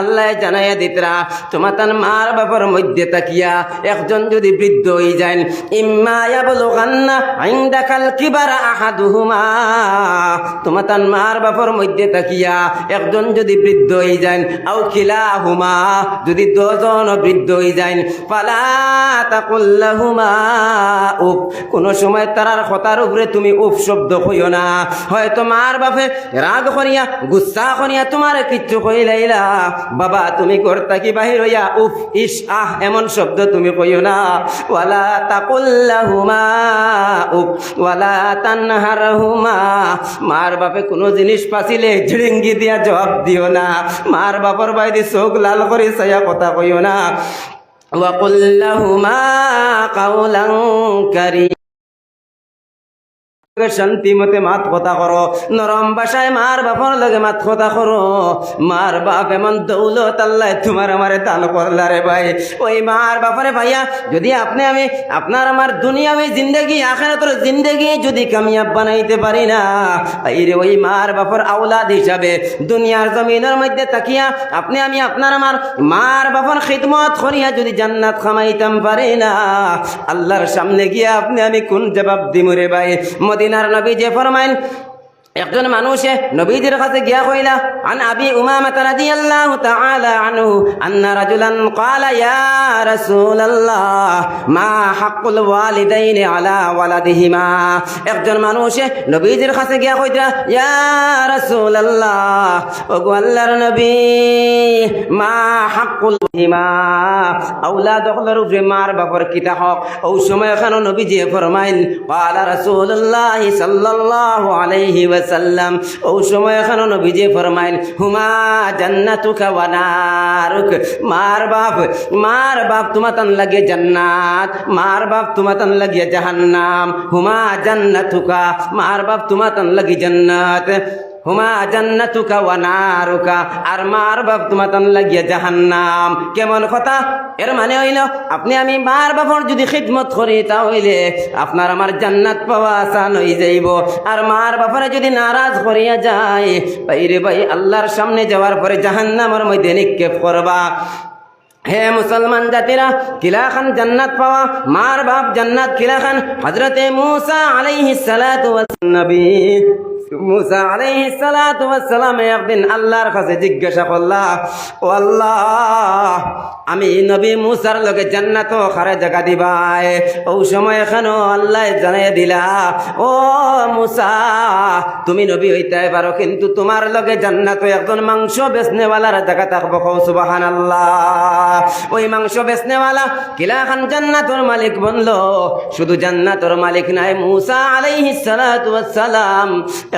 আল্লাহ জানাইয়া দিতরা, তোমার তার মার বাবার মধ্যে তাকিয়া একজন যদি বৃদ্ধ হয়ে যায় ইম্মা ইয়াবলুগান্না ইনদাকাল কিবারা আহাদুহুমা। তোমার তার মার বাবার মধ্যে তাকিয়া একজন যদি বৃদ্ধ হয়ে যায় আও খিলাহুমা, যদি দুজন বৃদ্ধ হয়ে যায় পালা তা ফালা তাকুল্লাহুমা উফ, কোন সময় তারার কথার উপরে তুমি উফ শব্দ কইও না। হয়তো মার বাপে রাগ করিয়া, গুসা করিয়া তোমার কিচ্ছু কইলাইলা। বাবা তুমি কর্তা কি বাহির হইয়া উফ ইস আহ এমন শব্দ তুমি কইও না ওয়ালা তাকুল্লাহুমা উফ ওয়ালা তানহারহুমা মার বাপে কোনো জিনিস পাচিলে ঝিড়িঙ্গি দিয়া জবাব দিও না মার বাপর বাইরে চোখ লাল করে সায়া কথা কইও না وقل لهما قولا كريما শান্তি মতে মাত কথা করো। নরম বাসায় মার বাপর লগে মাত কথা করো। মার বাপ এমন দৌলত আল্লাহ তোমার আমারে দান করলা রে ভাই। ওই মার বাপরে ভাইয়া, যদি আপনি আমি, আপনার আমার দুনিয়াবি জিন্দগি, আখেরাতের জিন্দগি যদি কামিয়াব বানাইতে পারি না রে ওই মার বাপর আওলাদ হিসাবে দুনিয়ার জমিনের মধ্যে তাকিয়া আপনি আমি আপনার আমার মার বাপর খিদমত করিয়া যদি জান্নাত খামাইতাম পারি না, আল্লাহর সামনে গিয়ে আপনি আমি কোন জবাব দিমুরে ভাই? মদিনার নবী যে ফরমাইন একজন মানুষে নবীজির কাছে গিয়া কইলা, আন আবি উমামা রাদিয়াল্লাহু তাআলা আনহু, আন্না রাজুলান ক্বালা, ইয়া রাসূলুল্লাহ, মা হাক্কুল ওয়ালিদাইনি আলা ওয়ালাদিহিমা। একজন মানুষে নবীজির কাছে গিয়া কইতা ইয়া রাসূলুল্লাহ, ওগো আল্লাহর নবী, মা হাক্কুল হিমা আওলাদ হলর উপরে মার বাপর কিতা হক। ও সময় এখানে নবীজি ফরমাইন ক্বালা রাসূলুল্লাহ সাল্লাল্লাহু আলাইহি ওয়াসাল্লাম ও সময় এখন নবীজি ফরমাইল, হুমা জান্নাতুকা ওয়া মার বাপ মার বাপ তোমার তান লাগে জান্নাত, মার বাপ তোমার তান লাগে জাহান্নাম। হুমা জান্নাতুকা, মার বাপ তোমার তান লাগে জান্নাত। হুমা জান্নাতুকা ওয়া নারুকা। আর মার বাপ তোমাতান লাগিয়া জাহান্নাম। কেমন কথা? এর মানে হইল, আপনি আমি মার বাপর যদি খিদমত করি তা হইলে আপনার আমার জান্নাত পাওয়া আসান হয়ে যাইব। আর মার বাপরে যদি নারাজ করিয়া যায় বাইরে ভাই, আল্লাহর সামনে যাওয়ার পরে জাহান্নামের মধ্যে নিক্ষেপ করবা। হে মুসলমান জাতিরা কিলা খান জান্নাত পাওয়া, মার বাপ জান্নাত কিলা খান হজরতে মুসা আলাইহিস সালাতু ওয়াস নবী একদিন জিজ্ঞাসা আমি নবী লগে জান্নাত দিলা তুমি নবী হইতে পারো, কিন্তু তোমার লগে জান্নাত একজন মাংস বেচনেওয়ালার জায়গা থাকব কৌ সুবাহান আল্লাহ ওই মাংস বেচনেওয়ালা কিলা খান জান্নাতর মালিক বনল, শুধু জান্নাতর মালিক নাই, মুসা আলাইহিস সালাতু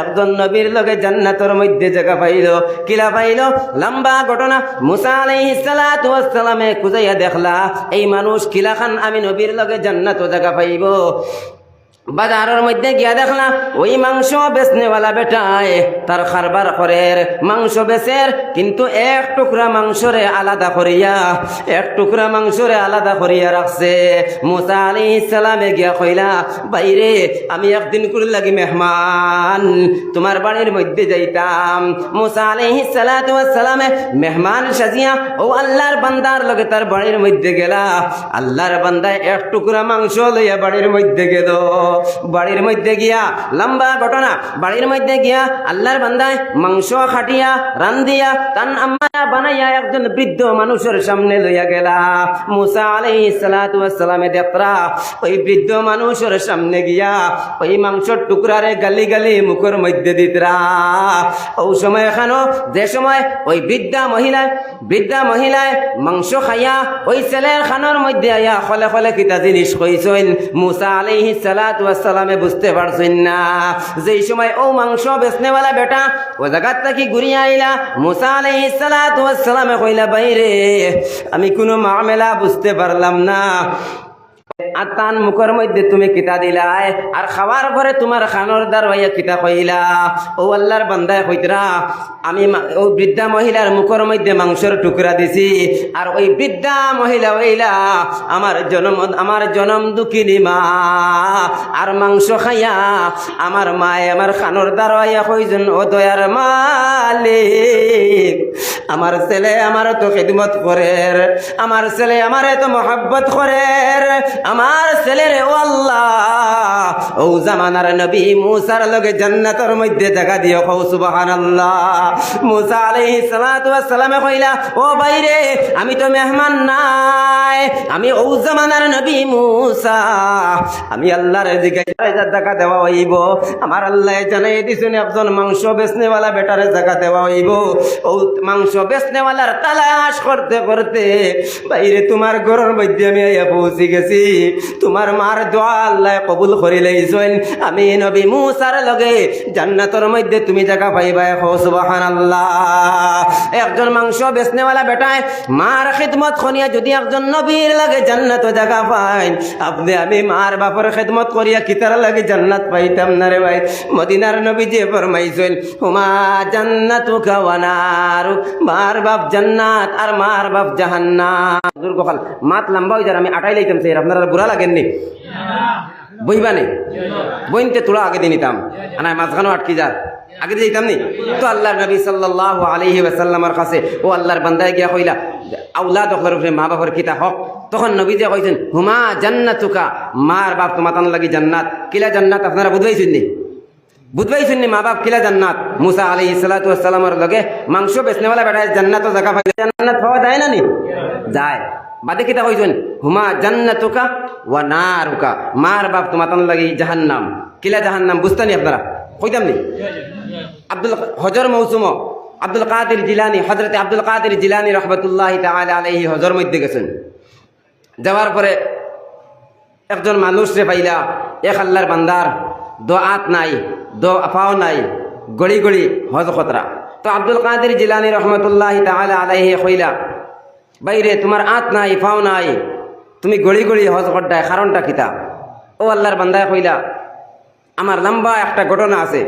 একজন নবীর লগে জান্নাতর মধ্যে জায়গা পাইল। কিলা পাইল? লম্বা ঘটনা। মুসা আলাইহিস সালাতু ওয়াস সালামে খুঁজাইয়া দেখলা, এই মানুষ কিলা খান আমি নবীর লগে জান্নাত জায়গা পাইব। বাজারের মধ্যে গিয়া দেখলা ওই মাংস বেচনেওয়ালা বেটায় তার খারবার করের মাংস বেচের, কিন্তু এক টুকরা মাংসরে আলাদা করিয়া, এক টুকরা মাংসরে আলাদা করিয়া রাখছে। মুসা আলী ইসালামে গিয়া কইলা, বাইরে, আমি একদিন করে লাগি মেহমান, তোমার বাড়ির মধ্যে যাইতাম। মুসা আলী সালামে মেহমান সাজিয়া, ও আল্লাহর বান্দার লগে তার বাড়ির মধ্যে গেলা। আল্লাহর বান্দায় এক টুকরা মাংস লইয়া বাড়ির মধ্যে গেল। বাড়ির মধ্যে গিয়া, লম্বা ঘটনা। বাড়ির মধ্যে গিয়া আল্লাহর বান্দায় মাংস খাটিয়া, রান্ধিয়া, তান আম্মা বানাইয়া একজন বৃদ্ধ মানুষের সামনে লইয়া গেলা। মুসা আলাই সালামে দেখরা ওই বৃদ্ধ মানুষের সামনে গিয়া ওই মাংসর টুকরারে গালি গালি মুখের মধ্যে দিতরা। ওই সময় এখানো যে সময় ওই বৃদ্ধা মহিলায় বৃদ্ধা মহিলায় মাংস খাইয়া ওই ছেলের খানোর মধ্যে আয়া খলে খলে কিতা জিনিস কইছেন মুসা আলাইহি সালাতু সালামে বুঝতে পারছেন না। যেই সময় ও মাংস বেচনেওয়ালা বেটা ও জায়গার থাকি ঘুরিয়ে আইলা, মুসা সালামে কইলা, বাইরে, আমি কোনো মামেলা বুঝতে পারলাম না। আর তান মুখের মধ্যে তুমি কিতা দিলাই? আর খাওয়ার পরে তোমার খানোর দ্বার হইয়া কিতা কইলা? ও আল্লাহর বান্দায় কইতরা, আমি ওই বৃদ্ধা মহিলার মুখের মধ্যে মাংসের টুকরা দিছি। আর ওই বৃদ্ধা মহিলা হইলা আমার জনম আমার জনম দুঃখিনী মা। আর মাংস খাইয়া আমার মায়ে আমার খানোর দ্বার হইয়া কইজন ও দয়ার মালিক, আমার ছেলে আমার তো খেদমত করে আমার ছেলে আমার তো মহাব্বত করে আমার ছেলে রে ও আল্লাহ। ও জামানার নবী মুসার লগে জান্নাতের মধ্যে জায়গা দিও কও, সুবহানাল্লাহ। মুসা আলাইহিস সালাতু ওয়াস সালামে কইলা, ও বাইরে, আমি তো মেহমান নাই, আমি ও জামানার নবী মুসা। আমি আল্লাহর দিকে জায়গা দেওয়া হইব। আমার আল্লাহ জানাই দিছেন, একজন মাংস বেচনেওয়ালা বেটারে জায়গা দেওয়া হইব। ও মাংস বেচনেওয়ালার তালাশ করতে করতে, বাইরে তোমার ঘরের মধ্যে আমি পৌঁছে গেছি। তোমার মার দোয়া আল্লাহ কবুল করি লাইছেন। আমি নবী মুসার লগে জান্নাতের মধ্যে তুমি জায়গা পাইবা হো সুবহানাল্লাহ। একজন মাংস বেচনেওয়ালা বেটায় মার খিদমত খনিয়া যদি একজন নবীর লাগে জান্নাত জায়গা পাই আপনি আমি মার বাপর খেদমত করিয়া কিতার লাগে জান্নাত পাইতাম না রে ভাই? মদিনার নবী যে ফরমাইছেন হুমা জান্নাতু কাওয়ানার মার বাপ জান্নাত আর মার বাপ জাহান্নাম। দুর্গফল মাত লম্বা হয়ে যার, আমি আটাই লাইতাম, সেই আপনারা বুড়া লাগেননি বইবা নেই বইনতে তোরা আগে দিয়ে নিতাম। আনায় মাঝখানেও আটকে যার আগে দিয়ে দিতাম নি? তো আল্লাহর নবী সাল্লাল্লাহু আলাইহি ওয়াসাল্লামের কাছে ও আল্লাহর বান্দায় গিয়া কইলা? আউলাদ অখলার উপরে মা বাবার কিতা হক তখন নবী যে কইছেন, হুমা জান্নাতুকা? মার বাপ তোমার তান লাগি জান্নাত। কিলা জান্নাত? আপনারা বুঝবাইছেন নি? বুঝবাইছেন নি মা বাপ কিলা জান্নাত? মুসা আলাইহি সালাতু ওয়াসসালামের লগে মাংস বেচনেওয়ালা বেটায় জান্নাত জায়গা পাইলে জান্নাত পাওয়া যায় না নি? যায়। বাদে কিতা কইছেন? হুমা জান্নাতুকা ওয়া নারুকা। মার বাপ তোমার তান লাগি জাহান্নাম। কিলা জাহান্নাম, বুঝতানি আপনারা? কইতাম নি? আব্দুল হজর মৌসুম। আব্দুল কাদের জিলানি হজরত আব্দুল কাদের জিলানি রহমতুল্লাহ তাআলা আলাইহি হজর মধ্যে গেছেন। যাওয়ার পরে একজন মানুষ রে পাইলা, এক আল্লাহর বান্দার দো আত নাই দো আফাও নাই, গড়ি গড়ি হজ খতরা। তো আব্দুল কাদের জিলানি রহমতুল্লাহ তাআলা আলাইহি কইলা বাইরে তোমার আঁত নাই পাও নাই। তুমি গড়ি গড়ি হজ করডায় কারণটা কিতা ও আল্লাহর বান্দায় কইলা, আমার লম্বা একটা ঘটনা আছে।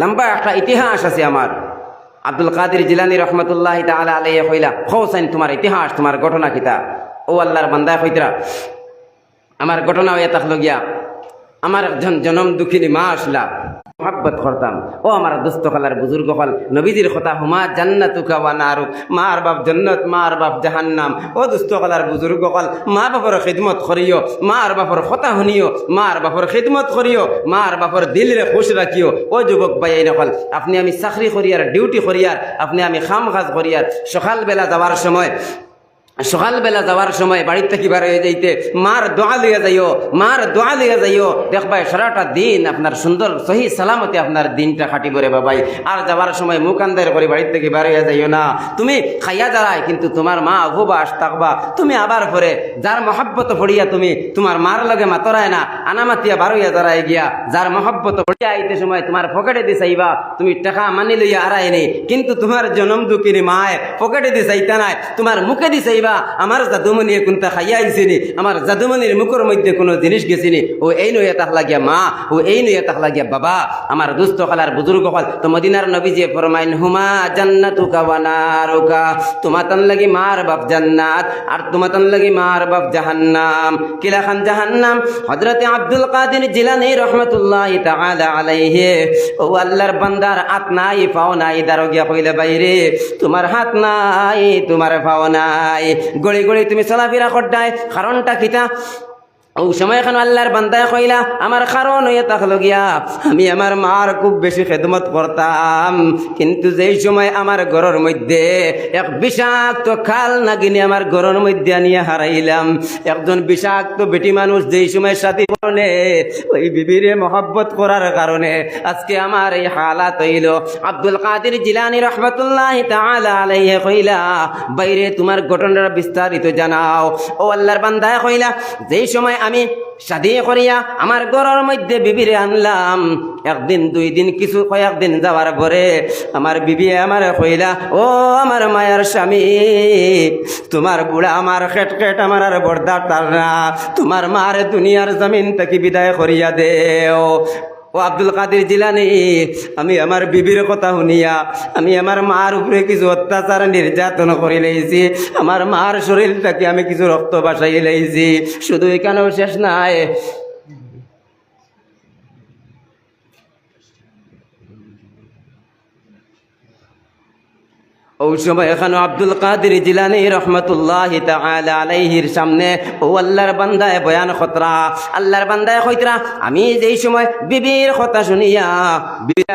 লম্বা একটা ইতিহাস আছে আমার। আব্দুল কাদের জিলানি রহমতুল্লাহ তাআলা আলাইহি কইলা খোসাইন তোমার ইতিহাস, তোমার ঘটনা কিতা ও আল্লাহর বান্দায় কইতরা, আমার ঘটনা হয়ে থাকল গিয়া আমার একজন জনম দুঃখিনী মা আসলা। মহাব্বত করতাম। ও আমার দুস্থ কালার বুজুর্গ হল নবীজির কথা, হুমা জান্নাতুকা ওয়া নারু মার বাপ জন্নত, মার বাপ জাহান্নাম। ও দুস্থ কালার বুজুর্গ হল মা বাপর খিদমত করিও, মার বাপর কথা শুনিও, মার বাপর খিদমত করিও, মার বাপর দিলরে খুশ রাখিও। ও যুবক ভাই নকল আপনি আমি চাকরি করিয়ার, ডিউটি করিয়ার, আপনি আমি খাম কাজ করিয়ার, সকালবেলা যাওয়ার সময় সকালবেলা যাওয়ার সময় বাড়ির থেকে বার হয়ে যাইতে, মার দোয়া লিয়ে যাইও, মার দোয়া লিয়ে যাইও। দেখবাই সারাটা দিন আপনার সুন্দর, সহি সালামতে আপনার দিনটা খাটিব রে বাবাই আর যাওয়ার সময় মুখ আন্দার করে বাড়ির থেকে বার হয়ে যাইও না। তুমি খাইয়া দাঁড়ায় কিন্তু তোমার মা উপবাস থাকবা। তুমি আবার পরে, যার মহাব্বত পড়িয়া তুমি, তোমার মার লগে মাতরায় না, আনামাতিয়া বার হইয়া দাঁড়ায় গিয়া, যার মহাব্বত পড়িয়া আইতে সময় তোমার পকেটে দি চাইবা, তুমি টাকা মানি লইয়া আড়াই নেই। কিন্তু তোমার জনম দুঃখিনী মায়, পকেটে দি চাইতে নাই, তোমার মুখে দি চাইবা আমার জাদুমণি কোনটা খাইয়া আইসিনি আমার জাদুমণির মুখের মধ্যে কোনো জিনিস গেছিনি, ও এই নইয়া তাক লাগিয়া মা, ও এই নইয়া তাক লাগিয়া বাবা, আমার দুস্থ খালার বুজুর্গ হল, তো মদিনার নবী যে ফরমাইন, হুমা জান্নাতু কাওয়ানারুকা তোমার তান লাগি মার বাপ জান্নাত, আর তোমার তান লাগি মার বাপ জাহান্নাম। কিলা খান জাহান্নাম? হযরতে আব্দুল কাদের জিলানী রহমাতুল্লাহ তাআলা আলাইহি, ও আল্লাহর বান্দার হাত নাই, পাও নাই, দারোগিয়া কইলে বাইরে, তোমার হাত নাই, তোমার পাও নাই। গড়ি গড়ি তুমি চলাফেরা করডায় কারণটা কিতা ও সময় এখন আল্লাহর বান্দায় কইলা, আমার কারণ হইয়া থাকল গিয়া, আমি আমার মার খুব বেশি খেদমত করতাম। কিন্তু যেই সময় আমার ঘরের মধ্যে এক বিষাক্ত খাল নাগিনি আমার ঘরের মধ্যে আনিয়া হারাইলাম, একজন বিষাক্ত বেটি মানুষ যেই সময় সাথী বলে ওই বিবিরে মহব্বত করার কারণে আজকে আমার এই হালাত হইল। আব্দুল কাদের জিলানি রহমতুল্লাহ তাআলা আলাইহি কইলা, বাইরে তোমার ঘটনাটা বিস্তারিত জানাও। ও আল্লাহর বান্দায় কইলা, যেই সময় আমি শাদি করিয়া আমার ঘরের মধ্যে বিবিরে আনলাম। একদিন, দুই দিন, কিছু কয়েকদিন যাওয়ার পরে আমার বিবি আমার কইলা, ও আমার মায়ের স্বামী, তোমার বুড়া আমার খেট খেট আমার আর বর্দার তার না। তোমার মার দুনিয়ার জমিন থেকে বিদায় করিয়া দেও। আব্দুল কাদের জিলানি, আমি আমার বিবির কথা শুনিয়া, আমি আমার মার উপরে কিছু অত্যাচার নির্যাতন করে লাইছি আমার মার শরীর থাকে আমি কিছু রক্ত বাসাই লাইছি শুধু এখানেও শেষ নাই। ওই সময় এখানে আব্দুল কাদের জিলানি রহমতুল্লাহ আলাইহির সামনে, ও আল্লাহর বান্দায় বয়ান খতরা। আল্লাহর বান্দায় কইতরা আমি যেই সময় বিবির কথা শুনিয়া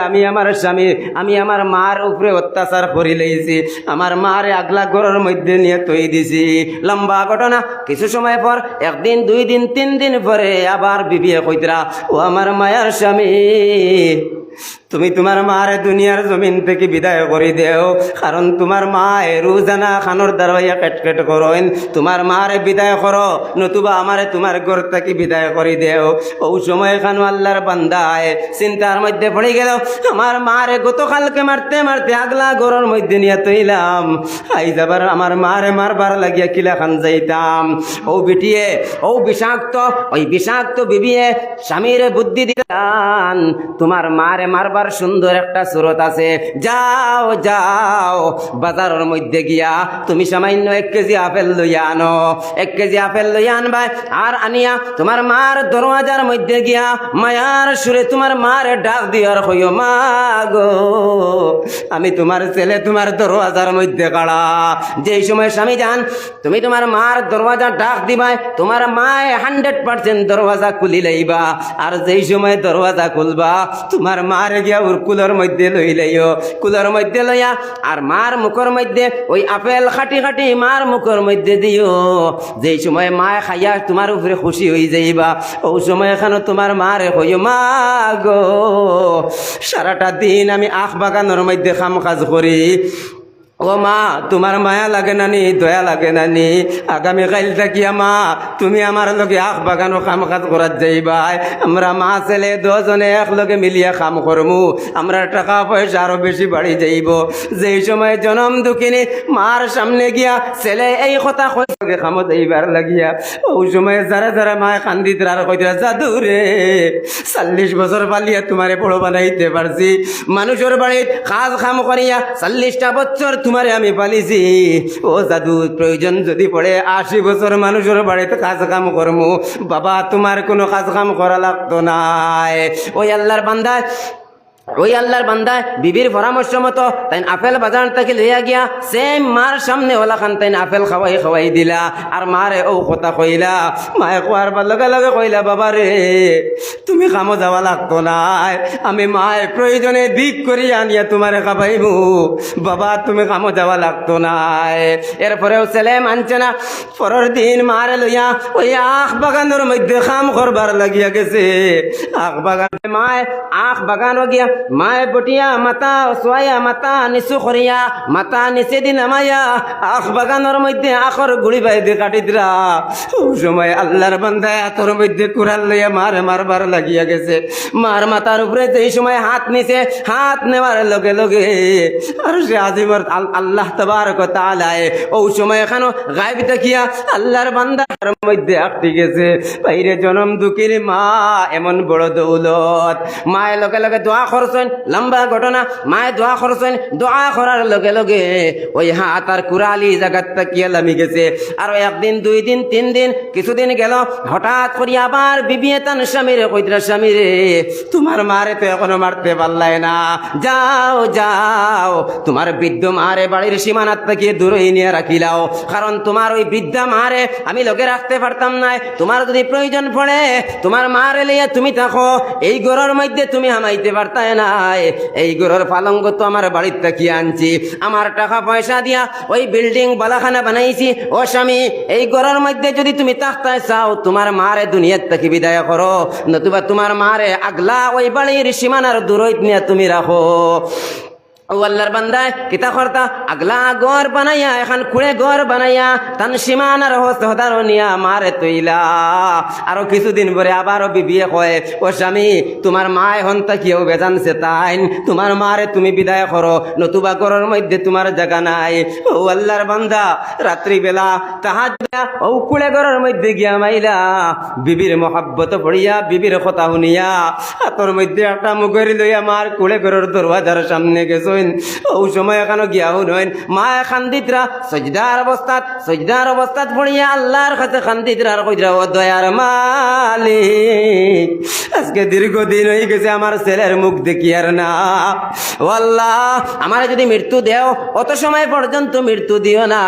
আমি আমার স্বামী, আমি আমার মার উপরে অত্যাচার করি লইছি, আমার মার আগলা ঘরের মধ্যে নিয়ে তৈ দিছি। লম্বা ঘটনা, কিছু সময় পর, একদিন, দুই দিন, তিন দিন পরে আবার বিবিয়ে কইতরা ও আমার মায়ার স্বামী। তুমি তোমার মারে দুনিয়ার জমিন থেকে বিদায় করে দেও। কারণ তোমার মা রোজানা খানোর দ্বারা কেট করেন। তোমার মারে বিদায় করো, নতুবা আমারে তোমার ঘর থেকে বিদায় করে দেও। ও সময় খানো আল্লাহর বান্দায় চিন্তার মধ্যে পড়ে গেল, আমার মারে গতকালকে মারতে মারতে আগলা ঘরের মধ্যে নিয়ে তৈলাম। আই যাবার আমার মারে মারবার লাগিয়া কিলা খান যাইতাম। ও বিটিয়ে, ও বিষাক্ত, ওই বিষাক্ত বিবিয়ে স্বামীর বুদ্ধি দিতান তোমার মারে মারবার সুন্দর একটা সুরত আছে। যাও যাও, বাজারের মধ্যে গিয়া তুমি সামান্য এক কেজি আপেল লইয়া আনো। এক কেজি আপেল লইয়া আনবাই, আর আনিয়া তোমার মার দরওয়াজার মধ্যে গিয়া মায়ার সুরে তোমার মার ডাক দিয়ার হইও মা গো, আমি তোমার ছেলে তোমার দরওয়াজার মধ্যে কাড়া। যেই সময় স্বামী যান, তুমি তোমার মার দরওয়াজা ডাক দিবাই, তোমার মায় হান্ড্রেড পার্সেন্ট দরওয়াজা খুলি লইবা। আর যেই সময় দরওয়াজা খুলবা, তোমার মার গিয়া ওর কুলোর মধ্যে লই লইও কুলোর মধ্যে লইয়া আর মার মুখর মধ্যে ওই আপেল খাটি খাটি মার মুখর মধ্যে দিও। যেই সময় মায় খাইয়া তোমার উপরে খুশি হয়ে যাইবা, ওই সময় এখানে তোমার মারে হইও মা গো, সারাটা দিন আমি আখ বাগানোর মধ্যে খাম কাজ করি। ও মা, তোমার মায়া লাগে নানি, দয়া লাগে নানি। আগামী কাল থাকিয়া মা, তুমি আমার লগে আখ বাগানো কাম কাজ করার যাইবাই। আমরা মা, ছেলে, দুজনে একলগে মিলিয়া কাম করমু। আমরা টাকা পয়সা আরও বেশি বাড়ি যাইব। যেই সময় জনম দুঃখিনী মার সামনে গিয়া ছেলে এই কথা কয়ে কামো যাইবার লাগিয়া। ওই সময় যারা যারা মায় কান্দিত আর কইতে, জাদু রে, চল্লিশ বছর পালিয়া তোমারে বড় বানাইতে পারছি। মানুষের বাড়িত কাজ কাম করিয়া চল্লিশটা বছর তোমারে আমি পালিছি। ও জাদু, প্রয়োজন যদি পড়ে, আশি বছর মানুষের বাড়িতে কাজ কাম করমু। বাবা, তোমার কোনো কাজ কাম করা লাগতো নাই। ওই আল্লাহর বান্দায় ওই আল্লাহর বান্দায় বিবির পরামর্শ মতো তাই আপেল বাজার থেকে লইয়া গিয়া সেম মার সামনে ওলা খান তাই আপেল খাওয়াই খাওয়াই দিলা। আর মারে ও কথা কইলা, মায়ে কোয়ার বা লগে লগে কইলা, বাবা রে, তুমি কামো যাওয়া লাগতো নাই। আমি মায়ের প্রয়োজনে দিক করি আনিয়া তোমারে খাবাইমু। বাবা, তুমি কামো যাওয়া লাগতো নাই। এরপরেও ছেলে মানছে না। পরের দিন মারে লইয়া ওই আখ বাগানের মধ্যে কাম করবার লাগিয়া গেছে। আখ বাগান মায় আখ বাগানও গিয়া মায় বটিয়া, মাতা সোয়া মাতা নিচু করিয়া মাতা নিচে দিন আমাইয়া আখ বাগানের মধ্যে আখর গুড়ি বাইদে কাটি ও সময় আল্লাহর বান্ধায় আতর মধ্যে কুড়াল লইয়া মারে মারবার লাগিয়া গেছে মার মাথার উপরে যেই সময় হাত নিছে, হাত নেওয়ার লগে লগে। আর সে আজিমর আল- আল্লাহ তবার কথা আলায় ও সময় এখানো গায়েব দেখিয়া আল্লাহর বান্দার মধ্যে আটকে গেছে। বাইরে জনম দুঃখীর মা, এমন বড় দৌলত। মায়ের লগে লগে দোয়া করছেন লম্বা ঘটনা, মায়ে দোয়া করছেন দোয়া করার লগে লগে ওই হাত আর কুড়ালি জায়গার তাকিয়া লামি গেছে। আর একদিন, দুই দিন, তিন দিন, কিছুদিন গেল, হঠাৎ করি আবার বিবিয়ে তান স্বামীরে কইতরা স্বামীরে, তোমার মারে তো এখনও মারতে পারলাই না। যাও যাও, তোমার বৃদ্ধ মারে বাড়ির সীমানার থেকে দূরে নিয়ে রাখিলাও। কারণ তোমার ওই বৃদ্ধা মারে আমি লোকে রাখতে পারতাম না তোমার যদি প্রয়োজন পড়ে, তোমার মারে লইয়া তুমি থাকো, এই গরর মধ্যে তুমি হামাইতে পারতাই নাই। এই গরর পালঙ্গ তো আমার বাড়ির থেকে আনছি। আমার টাকা পয়সা দিয়া ওই বিল্ডিং বালাখানা বানাইছি। ও স্বামী, এই গরুর মধ্যে যদি তুমি থাকতে চাও, তোমার মারে দুনিয়ার থেকে বিদায় করো। নতুবা তোমার মারে আগলা ওই বাড়ির সীমানার দূরত নিয়ে তুমি রাখো। ও আল্লাহর বান্দায় কিতা করতা? আগলা গড় বানাইয়া, এখন কুড়ে গড় বানাইয়া, তান সীমানার হস্তার নিয়া মারে তৈলা আরও কিছুদিন পরে আবারও বিবিয়ে কয়, ও স্বামী, তোমার মা এখন তাকিয়েও বেজানছে তাইন তোমার মারে তুমি বিদায় করো, নতুবা ঘরের মধ্যে তোমার জায়গা নাই। ও আল্লাহর বান্দা, রাত্রিবেলা তাহা ও কুড়ে ঘরের মধ্যে গিয়া মাইলা। বিবির মহাব্বত পড়িয়া, বিবির কথা শুনিয়া, হাতর মধ্যে একটা মুগরি লইয়া মার কুড়ে ঘরের দরওয়াজার সামনে গেছইন ও সময় এখানে গিয়া শুনইন মা খান্দিতরা সজদার অবস্থাত সজদার অবস্থাত পড়িয়া আল্লাহর কাছে খান্দিতরার কইরা ও দয়ার মালিক, আজকে দীর্ঘদিন হয়ে গেছে আমার ছেলের মুখ দেখি আর না। ও আল্লাহ আমার যদি মৃত্যু দেও, অত সময় পর্যন্ত মৃত্যু দিও না।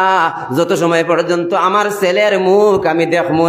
যত সময় পর্যন্ত আমার ছেলের মুখ আমি দেখব